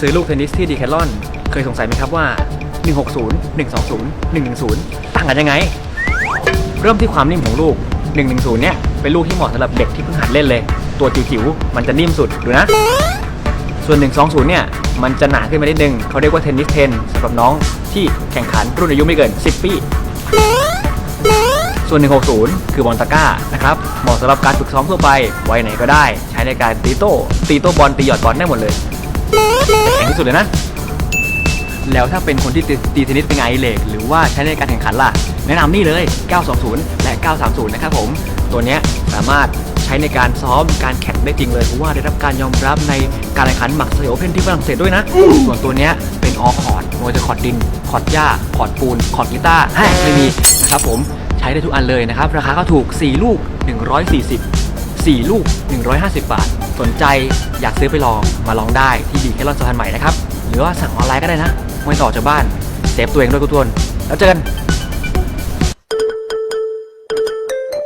ซื้อลูกเทนนิสที่ดีแคทลอน เคยสงสัยไหมครับว่า 160 120 110 ต่างกันยังไง เริ่มที่ความนิ่มของลูก 110 เนี่ย เป็นลูกที่เหมาะสำหรับเด็กที่เพิ่งหัดเล่นเลย ตัวจิ๋วๆ มันจะนิ่มสุดดูนะ ส่วน 120 เนี่ย มันจะหนาขึ้นมานิดนึง เขาเรียกว่าเทนนิสเทนสำหรับน้องที่แข่งขันรุ่นอายุไม่เกิน 10 ปี ส่วน 160 คือบอลตะก้านะครับ เหมาะสำหรับการฝึกซ้อมทั่วไปวัยไหนก็ได้ ใช้ในการตีโต้ ตีโต้บอลตีหยอดบอลได้หมดเลย แต่แข็งที่สุดเลยนะ แล้วถ้าเป็นคนที่ตีเทนนิสเป็นไงานอดิเรกหรือว่าใช้ในการแข่งขันล่ะ แนะนำนี่เลย 920 และ 930 นะครับผม ตัวนี้สามารถใช้ในการซ้อมการแข่งได้จริงเลยเพราะว่าได้รับการยอมรับในการแข่งขันหมักเซโอเพนที่ฝรั่งเศสด้วยนะ ส่วนตัวนี้เป็นออคอร์ดโมจะคอร์ดดิน คอร์ดหญ้า คอร์ดปูน คอร์ดกีตาร์ไม่มีนะครับผมใช้ได้ทุกอันเลยนะครับ ราคาก็ถูก 4 ลูก 140 4 ลูก 150 บาท สนใจอยากซื้อไปลองมาลองได้ที่ดีแค่ลอนสะพานใหม่นะครับ หรือว่าสั่งออนไลน์ก็ได้นะ ไม่ต่อจากบ้านเซฟตัวเองด้วยทุกคนแล้วเจอกัน